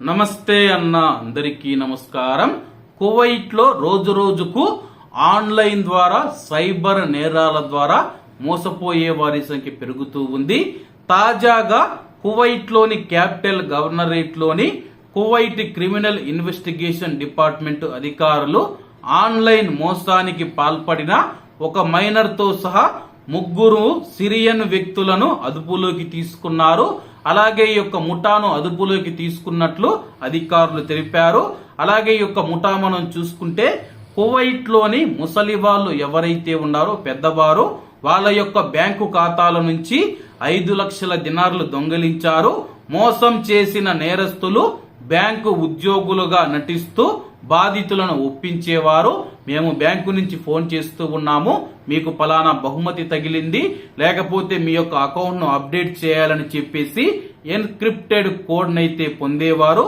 నమస్తే అన్న అందరికీ నమస్కారం. కువైట్లో రోజు రోజుకు ఆన్లైన్ ద్వారా సైబర్ నేరాల ద్వారా మోసపోయే వారి సంఖ్య పెరుగుతూ ఉంది. తాజాగా కువైట్లోని క్యాపిటల్ గవర్నరేట్లోని కువైట్ క్రిమినల్ ఇన్వెస్టిగేషన్ డిపార్ట్మెంట్ అధికారులు ఆన్లైన్ మోసానికి పాల్పడిన ఒక మైనర్తో సహా ముగ్గురు సిరియన్ వ్యక్తులను అదుపులోకి తీసుకున్నారు. అలాగే ఈ యొక్క ముఠాను అదుపులోకి తీసుకున్నట్లు అధికారులు తెలిపారు. అలాగే ఈ యొక్క ముఠా మనం చూసుకుంటే కువైట్లోని ముసలి వాళ్ళు ఎవరైతే ఉన్నారో పెద్దవారు వాళ్ళ యొక్క బ్యాంకు ఖాతాల నుంచి ఐదు లక్షల దినార్లు దొంగిలించారు. మోసం చేసిన నేరస్తులు బ్యాంకు ఉద్యోగులుగా నటిస్తూ బాధితులను ఒప్పించేవారు. మేము బ్యాంకు నుంచి ఫోన్ చేస్తూ ఉన్నాము. మీకు పలానా బహుమతి తగిలింది. లేకపోతే మీ యొక్క అకౌంట్ను అప్డేట్ చేయాలని చెప్పేసి ఎన్క్రిప్టెడ్ కోడ్ని అయితే పొందేవారు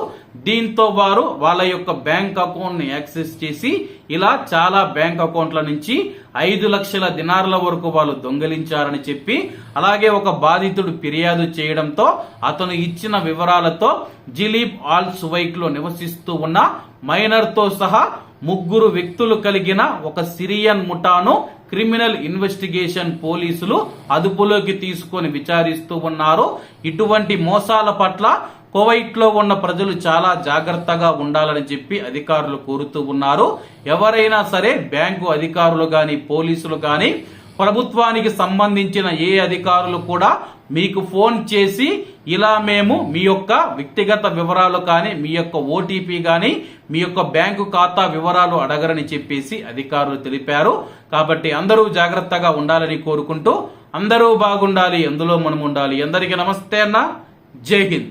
దీంతో వారు వాళ్ళ యొక్క బ్యాంక్ అకౌంట్ని యాక్సెస్ చేసి ఇలా చాలా బ్యాంక్ అకౌంట్ల నుంచి ఐదు లక్షల దినార్ల వరకు వాళ్ళు దొంగిలించారని చెప్పి అలాగే ఒక బాధితుడు ఫిర్యాదు చేయడంతో అతను ఇచ్చిన వివరాలతో జిలీబ్ ఆల్ సువైక్లో నివసిస్తూ ఉన్న మైనర్తో సహా ముగ్గురు వ్యక్తులు కలిగిన ఒక సిరియన్ ముఠాను క్రిమినల్ ఇన్వెస్టిగేషన్ పోలీసులు అదుపులోకి తీసుకొని విచారిస్తూ ఉన్నారు. ఇటువంటి మోసాల పట్ల కువైట్లో ఉన్న ప్రజలు చాలా జాగ్రత్తగా ఉండాలని చెప్పి అధికారులు కోరుతూ ఉన్నారు. ఎవరైనా సరే బ్యాంకు అధికారులు గాని పోలీసులు గాని ప్రభుత్వానికి సంబంధించిన ఏ అధికారులు కూడా మీకు ఫోన్ చేసి ఇలా మేము మీ యొక్క వ్యక్తిగత వివరాలు కానీ మీ యొక్క ఓటీపీ కానీ మీ యొక్క బ్యాంకు ఖాతా వివరాలు అడగరని చెప్పేసి అధికారులు తెలిపారు. కాబట్టి అందరూ జాగ్రత్తగా ఉండాలని కోరుకుంటూ అందరూ బాగుండాలి అందులో మనం ఉండాలి అందరికీ నమస్తే అన్న. జై హింద్.